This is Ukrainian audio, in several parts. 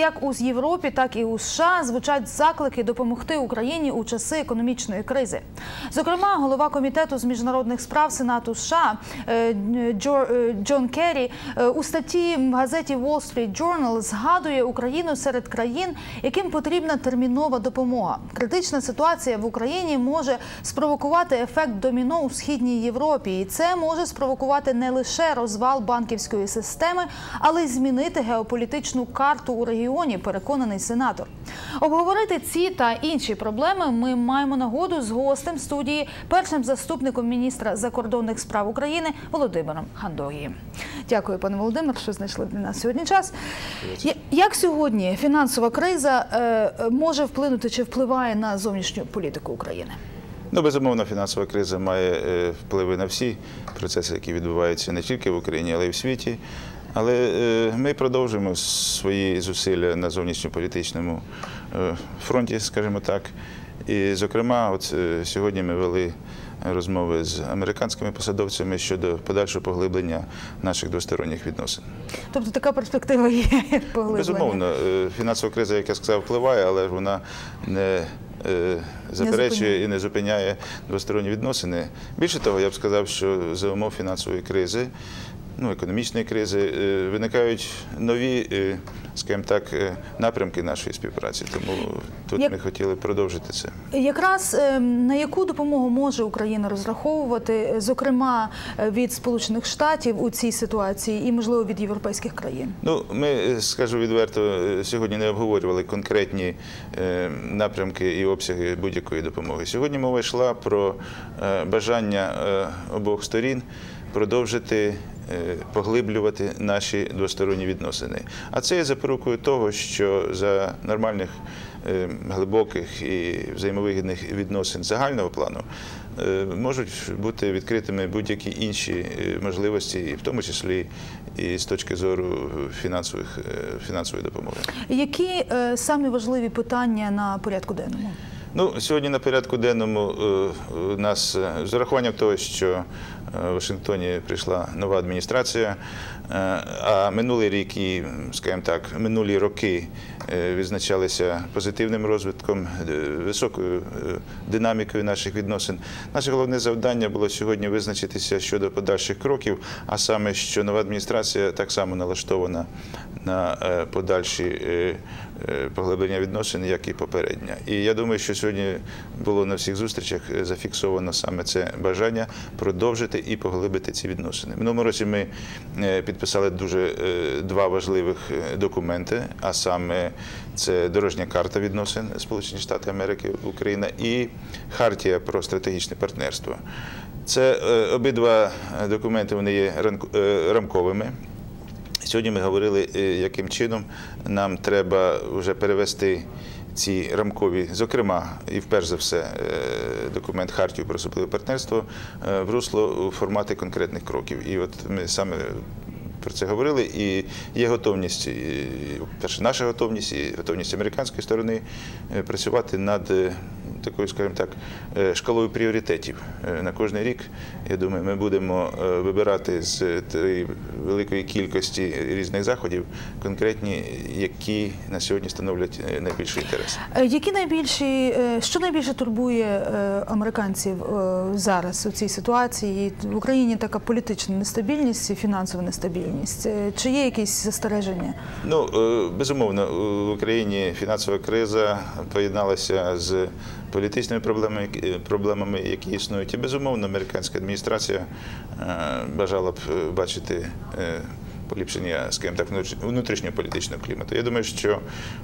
Як у Європі, так і у США звучать заклики допомогти Україні у часи економічної кризи. Зокрема, голова комітету з міжнародних справ Сенату США е, е, Джон Керрі е, у статті в газеті Wall Street Journal згадує Україну серед країн, яким потрібна термінова допомога. Критична ситуація в Україні може спровокувати ефект доміно у східній Європі, і це може спровокувати не лише розвал банківської системи, але й змінити геополітичну карту у регіоні. Переконаний сенатор. Обговорити ці та інші проблеми ми маємо нагоду з гостем студії, першим заступником міністра закордонних справ України Володимиром Хандогієм. Дякую, пане Володимир, що знайшли для нас сьогодні час. Як сьогодні фінансова криза е, може вплинути чи впливає на зовнішню політику України? Ну, безумовно, фінансова криза має е, впливи на всі процеси, які відбуваються не тільки в Україні, але й в світі. Але е, ми продовжуємо свої зусилля на зовнішньополітичному е, фронті, скажімо так. І, зокрема, от е, сьогодні ми вели розмови з американськими посадовцями щодо подальшого поглиблення наших двосторонніх відносин. Тобто така перспектива є поглиблення? Безумовно, фінансова криза, як я сказав, впливає, але ж вона не заперечує і не зупиняє двосторонні відносини. Більше того, я б сказав, що за умов фінансової кризи, ну, економічної кризи, е, виникають нові, е, скажімо так, е, напрямки нашої співпраці. Тому тут Як- ми хотіли продовжити це. Якраз на яку допомогу може Україна розраховувати, зокрема від Сполучених Штатів у цій ситуації і, можливо, від європейських країн? Ну, ми, скажу відверто, сьогодні не обговорювали конкретні напрямки і обсяги будь-якої допомоги. Сьогодні мова йшла про бажання обох сторін продовжити. е, Поглиблювати наші двосторонні відносини. А це є запорукою того, що за нормальних, е, глибоких і взаємовигідних відносин загального плану е, можуть бути відкритими будь-які інші можливості, в тому числі і з точки зору фінансових, фінансової допомоги. Які самі важливі питання на порядку денному? Ну, сьогодні на порядку денному у нас з урахуванням того, що в Вашингтоні прийшла нова адміністрація, е, а минулий рік і, скажімо так, минулі роки е, відзначалися позитивним розвитком, е, високою динамікою наших відносин. Наше головне завдання було сьогодні визначитися щодо подальших кроків, а саме, що нова адміністрація так само налаштована на е, подальші е, е, поглиблення відносин, як і попередня. І я думаю, що сьогодні було на всіх зустрічах зафіксовано саме це бажання продовжити і поглибити ці відносини. Минулому році ми підписали дуже два важливих документи, а саме це дорожня карта відносин Сполучені Штати Америки, Україна і Хартія про стратегічне партнерство. Це обидва документи вони є рамковими. Сьогодні ми говорили, е, яким чином нам треба вже перевести ці рамкові, зокрема, і вперше за все, е, документ Хартію про особливе партнерство е, в русло у формати конкретних кроків. І от ми саме про це говорили, і є готовність, і, перше, наша готовність і готовність американської сторони працювати над такою, скажімо так, е, шкалою пріоритетів Е, на кожний рік. Я думаю, ми будемо е, вибирати з тієї великої кількості різних заходів конкретні, які на сьогодні становлять найбільший інтерес. Які найбільші, що найбільше турбує американців зараз у цій ситуації? В Україні така політична нестабільність і фінансова нестабільність. Чи є якісь застереження? Ну, безумовно, в Україні фінансова криза поєдналася з політичними проблемами, які- проблемами, які існують. І безумовно, американська адміністрація е, бажала б е, бачити. е, Поліпшення, скажімо так, внутрі- внутрішньополітичного клімату. Я думаю, що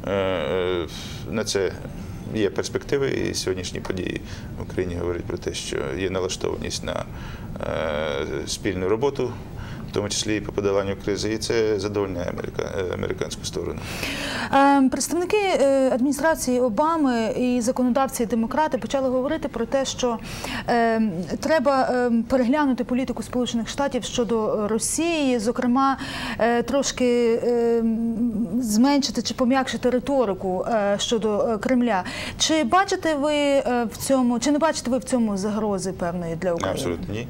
е, е, на це є перспективи, і сьогоднішні події в Україні говорять про те, що є налаштованість на е, спільну роботу, в тому числі і по подоланню кризи, і це задовольняє америка, е, американську сторону. Е, Представники е, адміністрації Обами і законодавці і демократи почали говорити про те, що треба переглянути політику Сполучених Штатів щодо Росії, зокрема, трошки зменшити чи пом'якшити риторику щодо Кремля. Чи бачите ви в цьому, чи не бачите ви в цьому загрози певної для України? Абсолютно ні.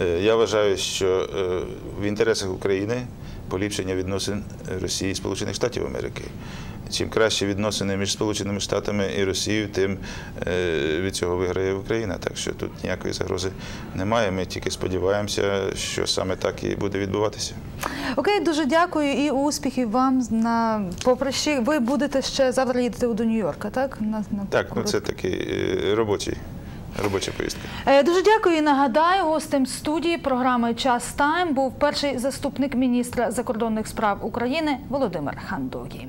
Е, Я вважаю, що е, в інтересах України поліпшення відносин Росії і Сполучених Штатів Америки. чим кращі відносини між Сполученими Штатами і Росією, тим е, від цього виграє Україна. Так що тут ніякої загрози немає. Ми тільки сподіваємося, що саме так і буде відбуватися. Окей, дуже дякую і успіхів вам на поприщі. Ви будете ще завтра їдете до Нью-Йорка, так? На, на Так, ну це такий робочий, робоча поїздка. Е, Дуже дякую і нагадаю, гостем студії програми Час Тайм був перший заступник міністра закордонних справ України Володимир Хандогій.